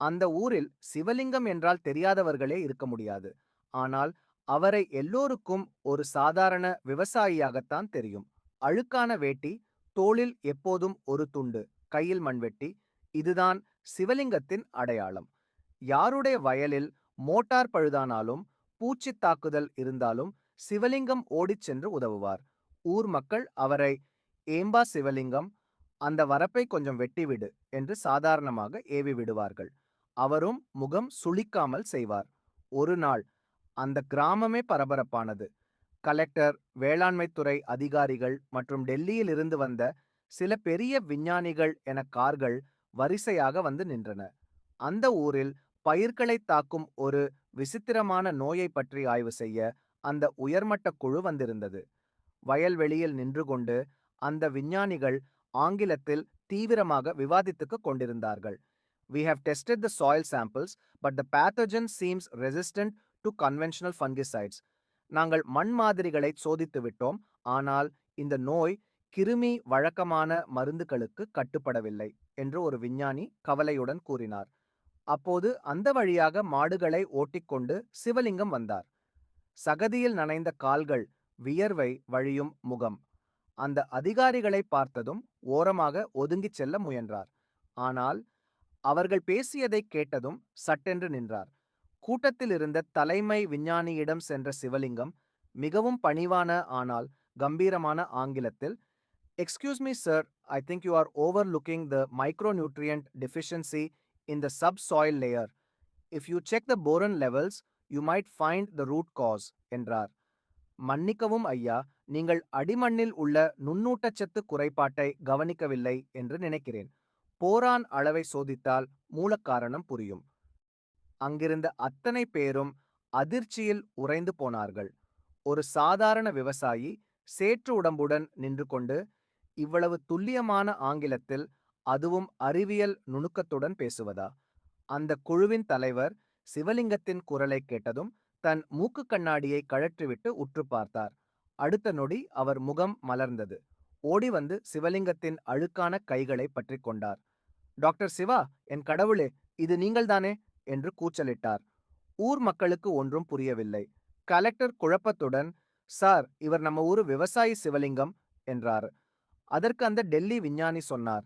அந்த ஊரில் சிவலிங்கம் என்றால் தெரியாதவர்களே இருக்க முடியாது. ஆனால் அவரை எல்லோருக்கும் ஒரு சாதாரண விவசாயியாகத்தான் தெரியும். அழுக்கான வேட்டி தோளில் எப்போதும் ஒரு துண்டு கையில் மண்வெட்டி இதுதான் சிவலிங்கத்தின் அடையாளம். யாருடைய வயலில் மோட்டார் பழுதானாலும் பூச்சி தாக்குதல் இருந்தாலும் சிவலிங்கம் ஓடிச் சென்று உதவுவார். ஊர் மக்கள் அவரை ஏம்பா சிவலிங்கம் அந்த வரப்பை கொஞ்சம் வெட்டிவிடு என்று சாதாரணமாக ஏவி விடுவார்கள். அவரும் முகம் சுளிக்காமல் செய்வார். ஒரு நாள் அந்த கிராமமே பரபரப்பானது. கலெக்டர் வேளாண்மைத்துறை அதிகாரிகள் மற்றும் டெல்லியில் இருந்து வந்த சில பெரிய விஞ்ஞானிகள் என கார்கள் வரிசையாக வந்து நின்றன. அந்த ஊரில் பயிர்களை தாக்கும் ஒரு விசித்திரமான நோயை பற்றி ஆய்வு செய்ய அந்த உயர்மட்ட குழு வந்திருந்தது. வயல்வெளியில் நின்று கொண்டு அந்த விஞ்ஞானிகள் ஆங்கிலத்தில் தீவிரமாக விவாதித்துக்கு கொண்டிருந்தார்கள். We have tested the soil samples, but the pathogen seems resistant to conventional fungicides. நாங்கள் மண் மாதிரிகளை சோதித்து விட்டோம் ஆனால் இந்த நோய் கிருமி வழக்கமான மருந்துகளுக்கு கட்டுப்படவில்லை என்று ஒரு விஞ்ஞானி கவலையுடன் கூறினார். அப்போது அந்த வழியாக மாடுகளை ஓட்டிக்கொண்டு சிவலிங்கம் வந்தார். சகதியில் நனைந்த கால்கள் வியர்வை வழியும் முகம். அந்த அதிகாரிகளை பார்த்ததும் ஓரமாக ஒதுங்கிச் செல்ல முயன்றார். ஆனால் அவர்கள் பேசியதை கேட்டதும் சட்டென்று நின்றார். கூட்டத்தில் இருந்த தலைமை விஞ்ஞானியிடம் சென்ற சிவலிங்கம் மிகவும் பணிவான ஆனால் கம்பீரமான ஆங்கிலத்தில் excuse me sir I think you are overlooking the micronutrient deficiency in the subsoil layer if you check the boron levels you might find the root cause என்றார். மன்னிக்கவும் ஐயா நீங்கள் அடிமண்ணில் உள்ள நுண்ணூட்டச்சத்து குறைபாட்டை கவனிக்கவில்லை என்று நினைக்கிறேன். போரான் அளவை சோதித்தால் மூலக்காரணம் புரியும். அங்கிருந்த அத்தனை பேரும் அதிர்ச்சியில் உறைந்து போனார்கள். ஒரு சாதாரண விவசாயி சேற்று உடம்புடன் நின்று கொண்டு இவ்வளவு துல்லியமான ஆங்கிலத்தில் அதுவும் அறிவியல் நுணுக்கத்துடன் பேசுவதா? அந்த குழுவின் தலைவர் சிவலிங்கத்தின் குரலை கேட்டதும் தன் மூக்கு கண்ணாடியை கழற்றிவிட்டு உற்று பார்த்தார். அடுத்த நொடி அவர் முகம் மலர்ந்தது. ஓடி வந்து சிவலிங்கத்தின் அழுக்கான கைகளை பற்றி கொண்டார். டாக்டர் சிவா என் கடவுளே இது நீங்கள்தானே என்று கூச்சலிட்டார். ஊர் மக்களுக்கு ஒன்றும் புரியவில்லை. கலெக்டர் குழப்பத்துடன் சார் இவர் நம்ம ஊரு விவசாயி சிவலிங்கம் என்றார். அதற்கு அந்த டெல்லி விஞ்ஞானி சொன்னார்.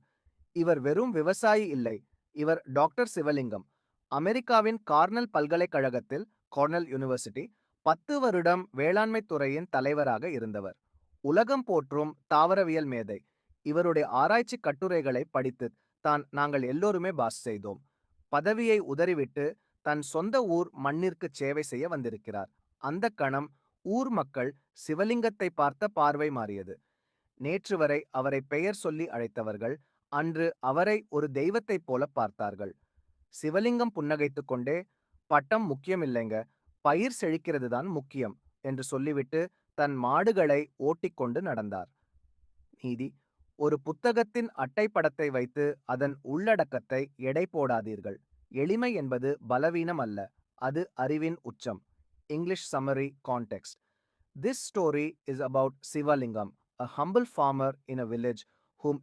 இவர் வெறும் விவசாயி இல்லை இவர் டாக்டர் சிவலிங்கம். அமெரிக்காவின் கார்னல் பல்கலைக்கழகத்தில் கார்னல் யூனிவர்சிட்டி பத்து வருடம் வேளாண்மை துறையின் தலைவராக இருந்தவர். உலகம் போற்றும் தாவரவியல் மேதை. இவருடைய ஆராய்ச்சி கட்டுரைகளை படித்து தான் நாங்கள் எல்லோருமே பாஸ் செய்தோம். பதவியை உதறிவிட்டு தன் சொந்த ஊர் மண்ணிற்கு சேவை செய்ய வந்திருக்கிறார். அந்த கணம் ஊர் மக்கள் சிவலிங்கத்தை பார்த்த பார்வை மாறியது. நேற்று வரை அவரை பெயர் சொல்லி அழைத்தவர்கள் அன்று அவரை ஒரு தெய்வத்தைப் போல பார்த்தார்கள். சிவலிங்கம் புன்னகைத்துக் கொண்டே பட்டம் முக்கியமில்லைங்க பயிர் செழிக்கிறது தான் முக்கியம் என்று சொல்லிவிட்டு தன் மாடுகளை ஓட்டிக்கொண்டு நடந்தார். நீதி ஒரு புத்தகத்தின் அட்டைப்படத்தை வைத்து அதன் உள்ளடக்கத்தை எடை போடாதீர்கள். எளிமை என்பது பலவீனம் அல்ல அது அறிவின் உச்சம். English summary context this story is about Sivalingam a humble farmer in a village hmm